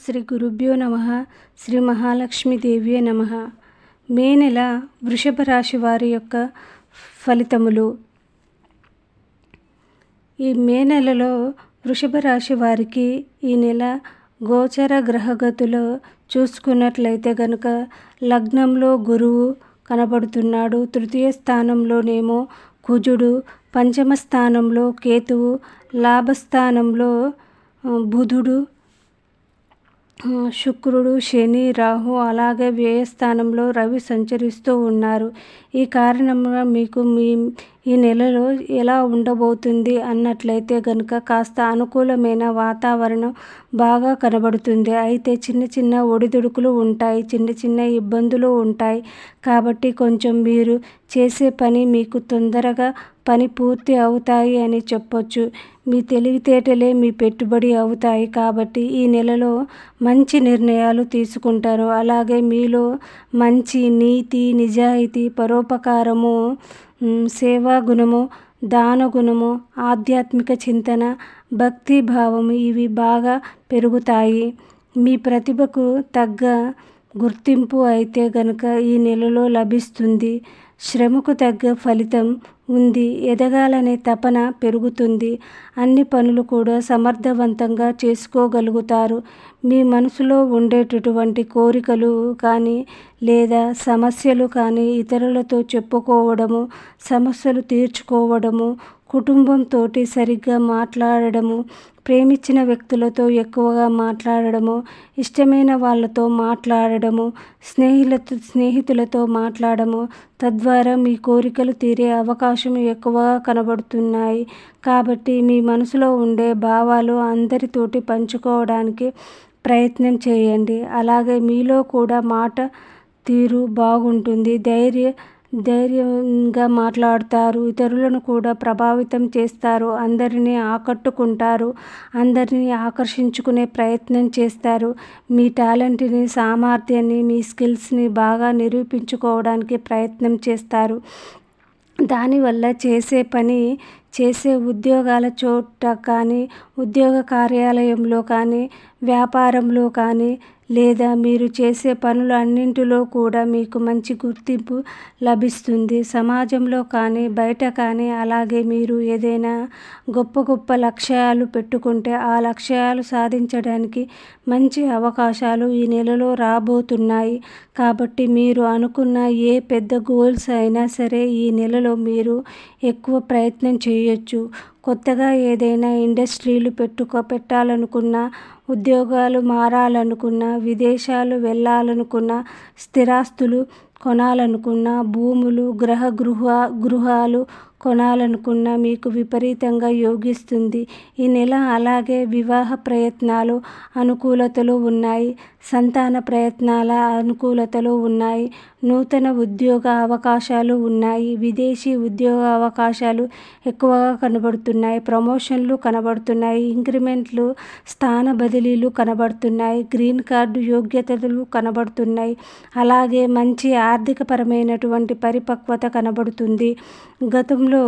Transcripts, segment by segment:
శ్రీ గురుభ్యో నమ శ్రీ మహాలక్ష్మీదేవియే నమ. మే నెల వృషభ రాశి వారి యొక్క ఫలితములు. ఈ మే నెలలో వృషభ రాశి వారికి ఈ నెల గోచర గ్రహగతులు చూసుకున్నట్లయితే కనుక లగ్నంలో గురువు కనబడుతున్నాడు. తృతీయ స్థానంలోనేమో కుజుడు పంచమ స్థానంలో కేతువు లాభస్థానంలో బుధుడు శుక్రుడు శని రాహు అలాగే వ్యయస్థానంలో రవి సంచరిస్తూ ఉన్నారు. ఈ కారణంగా మీకు మీ ఈ నెలలో ఎలా ఉండబోతుంది అన్నట్లయితే కనుక కాస్త అనుకూలమైన వాతావరణం బాగా కనబడుతుంది. అయితే చిన్న చిన్న ఒడిదుడుకులు ఉంటాయి చిన్న చిన్న ఇబ్బందులు ఉంటాయి. కాబట్టి కొంచెం మీరు చేసే పని మీకు తొందరగా పని పూర్తి అవుతాయి అని చెప్పొచ్చు. మీ తెలివితేటలే మీ పెట్టుబడి అవుతాయి కాబట్టి ఈ నెలలో మంచి నిర్ణయాలు తీసుకుంటారు. అలాగే మీలో మంచి నీతి నిజాయితీ పరో పరోపకారము సేవా గుణము దాన గుణము ఆధ్యాత్మిక చింతన భక్తి భావము ఇవి బాగా పెరుగుతాయి. మీ ప్రతిభకు తగ్గ గుర్తింపు అయితే గనుక ఈ నెలలో లభిస్తుంది. శ్రమకు తగ్గ ఫలితం ఉంది. ఎదగాలనే తపన పెరుగుతుంది. అన్ని పనులు కూడా సమర్థవంతంగా చేసుకోగలుగుతారు. మీ మనసులో ఉండేటటువంటి కోరికలు కానీ లేదా సమస్యలు కానీ ఇతరులతో చెప్పుకోవడము సమస్యలు తీర్చుకోవడము కుటుంబంతో సరిగ్గా మాట్లాడడము ప్రేమించిన వ్యక్తులతో ఎక్కువగా మాట్లాడడము ఇష్టమైన వాళ్ళతో మాట్లాడడము స్నేహితులతో స్నేహితులతో మాట్లాడము తద్వారా మీ కోరికలు తీరే అవకాశం ఎక్కువగా కనబడుతున్నాయి. కాబట్టి మీ మనసులో ఉండే భావాలు అందరితోటి పంచుకోవడానికి ప్రయత్నం చేయండి. అలాగే మీలో కూడా మాట తీరు బాగుంటుంది. ధైర్య ధైర్యంగా మాట్లాడతారు. ఇతరులను కూడా ప్రభావితం చేస్తారు. అందరినీ ఆకట్టుకుంటారు. అందరినీ ఆకర్షించుకునే ప్రయత్నం చేస్తారు. మీ టాలెంట్ని సామర్థ్యాన్ని మీ స్కిల్స్ని బాగా నిరూపించుకోవడానికి ప్రయత్నం చేస్తారు. దానివల్ల చేసే పని చేసే ఉద్యోగాల చోట కానీ ఉద్యోగ కార్యాలయంలో కానీ వ్యాపారంలో కానీ లేదా మీరు చేసే పనులు అన్నింటిలో కూడా మీకు మంచి గుర్తింపు లభిస్తుంది. సమాజంలో కానీ బయట కానీ అలాగే మీరు ఏదైనా గొప్ప గొప్ప లక్ష్యాలు పెట్టుకుంటే ఆ లక్ష్యాలు సాధించడానికి మంచి అవకాశాలు ఈ నెలలో రాబోతున్నాయి. కాబట్టి మీరు అనుకున్న ఏ పెద్ద గోల్స్ అయినా సరే ఈ నెలలో మీరు ఎక్కువ ప్రయత్నం చేయొచ్చు. కొత్తగా ఏదైనా ఇండస్ట్రీలు పెట్టుకో పెట్టాలనుకున్నా ఉద్యోగాలు మారాలనుకున్నా విదేశాలు వెళ్ళాలనుకున్న స్థిరాస్తులు కొనాలనుకున్న భూములు గ్రహ గృహ గృహాలు కొనాలనుకున్న మీకు విపరీతంగా యోగిస్తుంది. ఈ నెల అలాగే వివాహ ప్రయత్నాలు అనుకూలతలు ఉన్నాయి. సంతాన ప్రయత్నాల అనుకూలతలు ఉన్నాయి. నూతన ఉద్యోగ అవకాశాలు ఉన్నాయి. విదేశీ ఉద్యోగ అవకాశాలు ఎక్కువగా కనబడుతున్నాయి. ప్రమోషన్లు కనబడుతున్నాయి. ఇంక్రిమెంట్లు స్థాన బదిలీలు కనబడుతున్నాయి. గ్రీన్ కార్డు యోగ్యతలు కనబడుతున్నాయి. అలాగే మంచి ఆర్థికపరమైనటువంటి పరిపక్వత కనబడుతుంది. గతంలో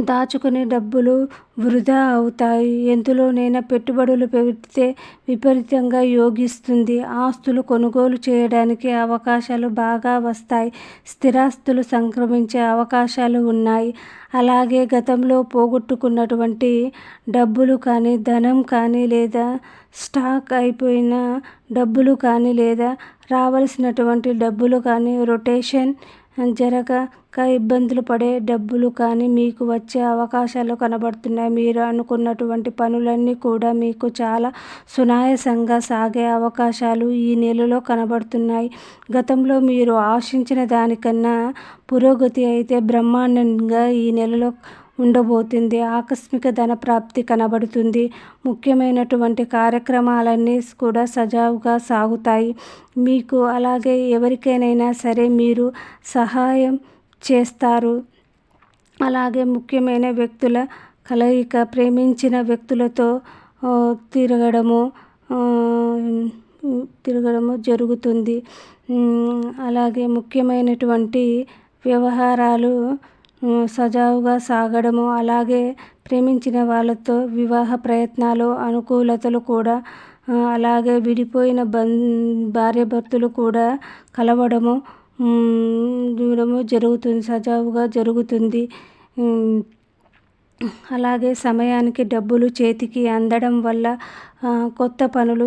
దాచుకునే డబ్బులు వృధా అవుతాయి. ఎందులోనైనా పెట్టుబడులు పెడితే విపరీతంగా యోగిస్తుంది. ఆస్తులు కొనుగోలు చేయడానికి అవకాశాలు బాగా వస్తాయి. స్థిరాస్తులు సంక్రమించే అవకాశాలు ఉన్నాయి. అలాగే గతంలో పోగొట్టుకున్నటువంటి డబ్బులు కానీ ధనం కానీ లేదా స్టాక్ అయిపోయిన డబ్బులు కానీ లేదా రావలసినటువంటి డబ్బులు కానీ రొటేషన్ జరగక ఇబ్బందులు పడే డబ్బులు కానీ మీకు వచ్చే అవకాశాలు కనబడుతున్నాయి. మీరు అనుకున్నటువంటి పనులన్నీ కూడా మీకు చాలా సునాయాసంగా సాగే అవకాశాలు ఈ నెలలో కనబడుతున్నాయి. గతంలో మీరు ఆశించిన దానికన్నా పురోగతి అయితే బ్రహ్మాండంగా ఈ నెలలో ఉండబోతుంది. ఆకస్మిక ధన ప్రాప్తి కనబడుతుంది. ముఖ్యమైనటువంటి కార్యక్రమాలన్నీ కూడా సజావుగా సాగుతాయి. మీకు అలాగే ఎవరికైనా సరే మీరు సహాయం చేస్తారు. అలాగే ముఖ్యమైన వ్యక్తుల కలయిక ప్రేమించిన వ్యక్తులతో తిరగడము తిరగడము జరుగుతుంది. అలాగే ముఖ్యమైనటువంటి వ్యవహారాలు సజావుగా సాగడము. అలాగే ప్రేమించిన వాళ్ళతో వివాహ ప్రయత్నాలు అనుకూలతలు కూడా అలాగే విడిపోయిన బం భార్యాభర్తలు కూడా కలవడము దూరము జరుగుతుంది సజావుగా జరుగుతుంది. అలాగే సమయానికి డబ్బులు చేతికి అందడం వల్ల కొత్త పనులు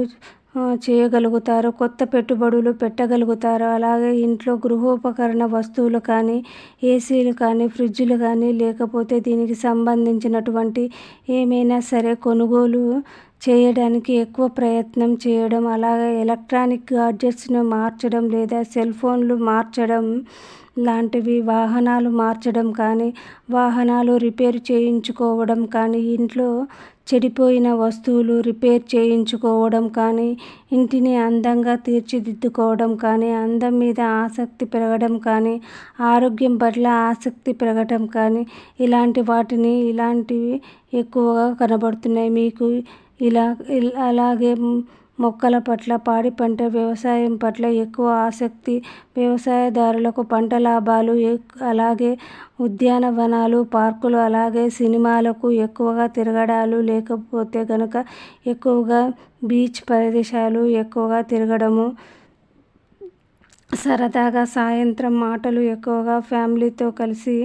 చేయగలుగుతారు కొత్త పెట్టుబడులు పెట్టగలుగుతారు. అలాగే ఇంట్లో గృహోపకరణ వస్తువులు కానీ ఏసీలు కానీ ఫ్రిడ్జ్లు కానీ లేకపోతే దీనికి సంబంధించినటువంటి ఏమైనా సరే కొనుగోలు చేయడానికి ఎక్కువ ప్రయత్నం చేయడం అలాగే ఎలక్ట్రానిక్ గాడ్జెట్స్ను మార్చడం లేదా సెల్ ఫోన్లు మార్చడం లాంటివి వాహనాలు మార్చడం కానీ వాహనాలు రిపేర్ చేయించుకోవడం కానీ ఇంట్లో చెడిపోయిన వస్తువులు రిపేర్ చేయించుకోవడం కానీ ఇంటిని అందంగా తీర్చిదిద్దుకోవడం కానీ అందం మీద ఆసక్తి పెరగడం కానీ ఆరోగ్యం పట్ల ఆసక్తి పెరగడం కానీ ఇలాంటి వాటిని ఇలాంటివి ఎక్కువగా కనబడుతున్నాయి. మీకు ఇలా అలాగే మొక్కల పట్ల పాడి పంట వ్యవసాయం పట్ల ఎక్కువ ఆసక్తి వ్యవసాయదారులకు పంట లాభాలు అలాగే ఉద్యానవనాలు పార్కులు అలాగే సినిమాలకు ఎక్కువగా తిరగడాలు లేకపోతే కనుక ఎక్కువగా బీచ్ ప్రదేశాలు ఎక్కువగా తిరగడము సరదాగా సాయంత్రం మాటలు ఎక్కువగా ఫ్యామిలీతో కలిసి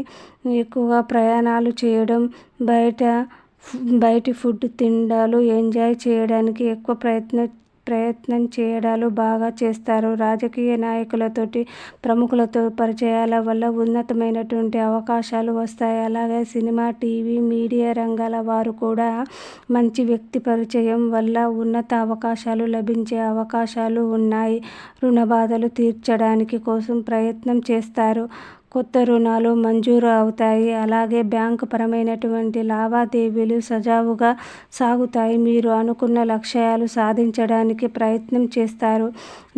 ఎక్కువగా ప్రయాణాలు చేయడం బయట బయటి ఫుడ్ తిండాలు ఎంజాయ్ చేయడానికి ఎక్కువ ప్రయత్నం ప్రయత్నం చేయడాలు బాగా చేస్తారు. రాజకీయ నాయకులతోటి ప్రముఖులతో పరిచయాల వల్ల ఉన్నతమైనటువంటి అవకాశాలు వస్తాయి. అలాగే సినిమా టీవీ మీడియా రంగాల వారు కూడా మంచి వ్యక్తి పరిచయం వల్ల ఉన్నత అవకాశాలు లభించే అవకాశాలు ఉన్నాయి. రుణ బాధలు తీర్చడానికి కోసం ప్రయత్నం చేస్తారు. కొత్త రుణాలు మంజూరు అవుతాయి. అలాగే బ్యాంకు పరమైనటువంటి లావాదేవీలు సజావుగా సాగుతాయి. మీరు అనుకున్న లక్ష్యాలు సాధించడానికి ప్రయత్నం చేస్తారు.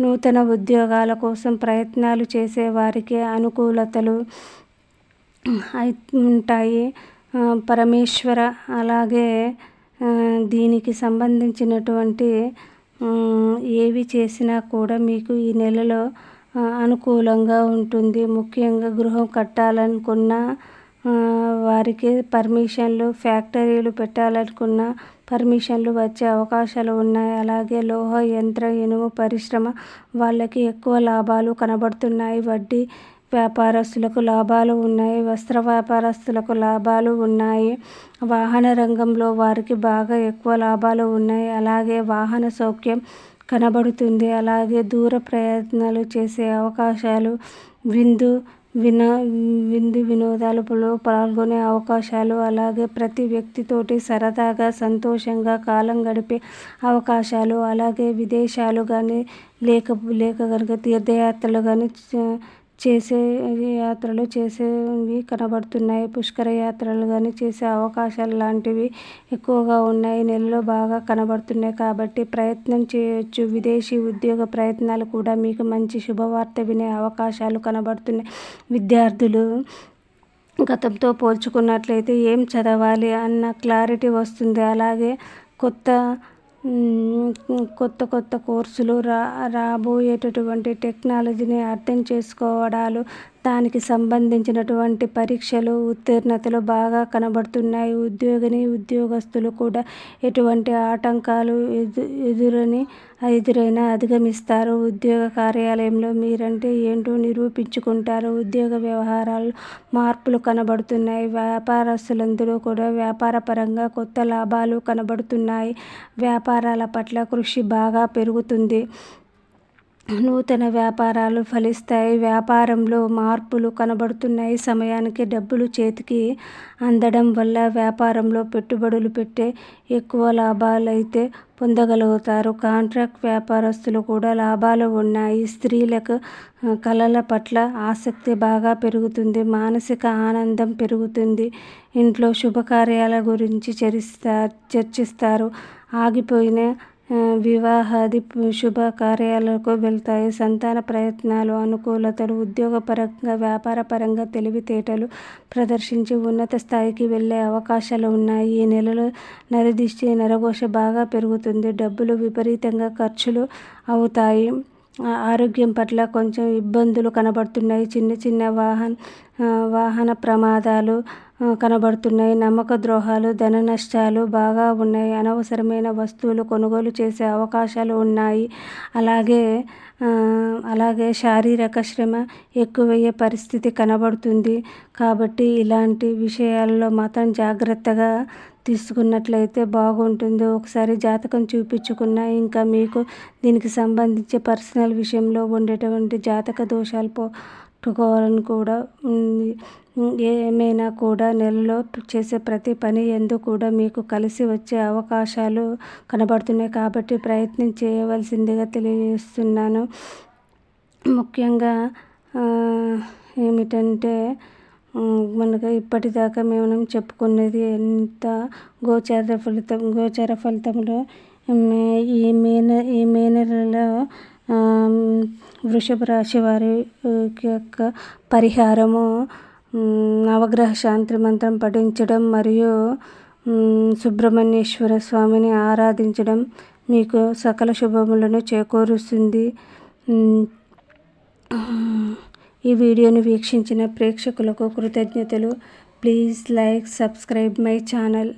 నూతన ఉద్యోగాల కోసం ప్రయత్నాలు చేసే వారికి అనుకూలతలు ఉంటాయి. పరమేశ్వర అలాగే దీనికి సంబంధించినటువంటి ఏవి చేసినా కూడా మీకు ఈ నెలలో అనుకూలంగా ఉంటుంది. ముఖ్యంగా గృహం కట్టాలనుకున్న వారికి పర్మిషన్లు ఫ్యాక్టరీలు పెట్టాలనుకున్న పర్మిషన్లు వచ్చే అవకాశాలు ఉన్నాయి. అలాగే లోహ యంత్ర ఇనుము పరిశ్రమ వాళ్ళకి ఎక్కువ లాభాలు కనబడుతున్నాయి. వడ్డీ వ్యాపారస్తులకు లాభాలు ఉన్నాయి. వస్త్ర వ్యాపారస్తులకు లాభాలు ఉన్నాయి. వాహన రంగంలో వారికి బాగా ఎక్కువ లాభాలు ఉన్నాయి. అలాగే వాహన సౌఖ్యం కనబడుతుంది. అలాగే దూర ప్రయత్నాలు చేసే అవకాశాలు విందు వినో విందు వినోదాలలో పాల్గొనే అవకాశాలు అలాగే ప్రతి వ్యక్తితోటి సరదాగా సంతోషంగా కాలం గడిపే అవకాశాలు అలాగే విదేశాలు కానీ లేక లేక కనుక తీర్థయాత్రలు కానీ చేసే యాత్రలు చేసేవి కనబడుతున్నాయి. పుష్కర యాత్రలు కానీ చేసే అవకాశాలు లాంటివి ఎక్కువగా ఉన్నాయి. నెలలో బాగా కనబడుతున్నాయి కాబట్టి ప్రయత్నం చేయొచ్చు. విదేశీ ఉద్యోగ ప్రయత్నాలు కూడా మీకు మంచి శుభవార్త వినే అవకాశాలు కనబడుతున్నాయి. విద్యార్థులు గతంతో పోల్చుకున్నట్లయితే ఏం చదవాలి అన్న క్లారిటీ వస్తుంది. అలాగే కొత్త కొత్త కొత్త కోర్సులు రా రాబోయేటటువంటి టెక్నాలజీని అర్థం చేసుకోవడాలు దానికి సంబంధించినటువంటి పరీక్షలు ఉత్తీర్ణతలు బాగా కనబడుతున్నాయి. ఉద్యోగిని ఉద్యోగస్తులు కూడా ఎటువంటి ఆటంకాలు ఎదు ఎదురని ఎదురైనా అధిగమిస్తారు. ఉద్యోగ కార్యాలయంలో మీరంటే ఏంటో నిరూపించుకుంటారు. ఉద్యోగ వ్యవహారాలు మార్పులు కనబడుతున్నాయి. వ్యాపారస్తులందరూ కూడా వ్యాపార పరంగా కొత్త లాభాలు కనబడుతున్నాయి. వ్యాపారాల పట్ల కృషి బాగా పెరుగుతుంది. నూతన వ్యాపారాలు ఫలిస్తాయి. వ్యాపారంలో మార్పులు కనబడుతున్నాయి. సమయానికి డబ్బులు చేతికి అందడం వల్ల వ్యాపారంలో పెట్టుబడులు పెట్టే ఎక్కువ లాభాలు అయితే పొందగలుగుతారు. కాంట్రాక్ట్ వ్యాపారస్తులు కూడా లాభాలు ఉన్నాయి. స్త్రీలకు కళల పట్ల ఆసక్తి బాగా పెరుగుతుంది. మానసిక ఆనందం పెరుగుతుంది. ఇంట్లో శుభకార్యాల గురించి చరిస్తా చర్చిస్తారు. ఆగిపోయిన వివాహాది శుభకార్యాలకు వెళ్తాయి. సంతాన ప్రయత్నాలు అనుకూలతలు ఉద్యోగపరంగా వ్యాపారపరంగా తెలివితేటలు ప్రదర్శించి ఉన్నత స్థాయికి వెళ్ళే అవకాశాలు ఉన్నాయి. ఈ నెలలో నరదిష్టి నరఘోష బాగా పెరుగుతుంది. డబ్బులు విపరీతంగా ఖర్చులు అవుతాయి. ఆరోగ్యం పట్ల కొంచెం ఇబ్బందులు కనబడుతున్నాయి. చిన్న చిన్న వాహన వాహన ప్రమాదాలు కనబడుతున్నాయి. నమ్మక ద్రోహాలు ధన నష్టాలు బాగా ఉన్నాయి. అనవసరమైన వస్తువులు కొనుగోలు చేసే అవకాశాలు ఉన్నాయి. అలాగే అలాగే శారీరక శ్రమ ఎక్కువయ్యే పరిస్థితి కనబడుతుంది. కాబట్టి ఇలాంటి విషయాల్లో మాత్రం జాగ్రత్తగా తీసుకున్నట్లయితే బాగుంటుంది. ఒకసారి జాతకం చూపించుకున్న ఇంకా మీకు దీనికి సంబంధించి పర్సనల్ విషయంలో ఉండేటువంటి జాతక దోషాలు పో పెట్టుకోవాలని కూడా ఉంది. ఏమైనా కూడా నెలలో చేసే ప్రతి పని ఎందు కూడా మీకు కలిసి వచ్చే అవకాశాలు కనబడుతున్నాయి కాబట్టి ప్రయత్నం చేయవలసిందిగా తెలియజేస్తున్నాను. ముఖ్యంగా ఏమిటంటే మనకు ఇప్పటిదాకా మేము చెప్పుకున్నది ఎంత గోచార ఫలితం గోచార ఫలితంలో ఈ మే ఈ మే నెలలో వృషభ రాశి వారి యొక్క పరిహారము నవగ్రహ శాంతి మంత్రం పఠించడం మరియు సుబ్రహ్మణ్యేశ్వర స్వామిని ఆరాధించడం మీకు సకల శుభములను చేకూరుస్తుంది. ఈ వీడియోను వీక్షించిన ప్రేక్షకులకు కృతజ్ఞతలు. Please like subscribe my channel.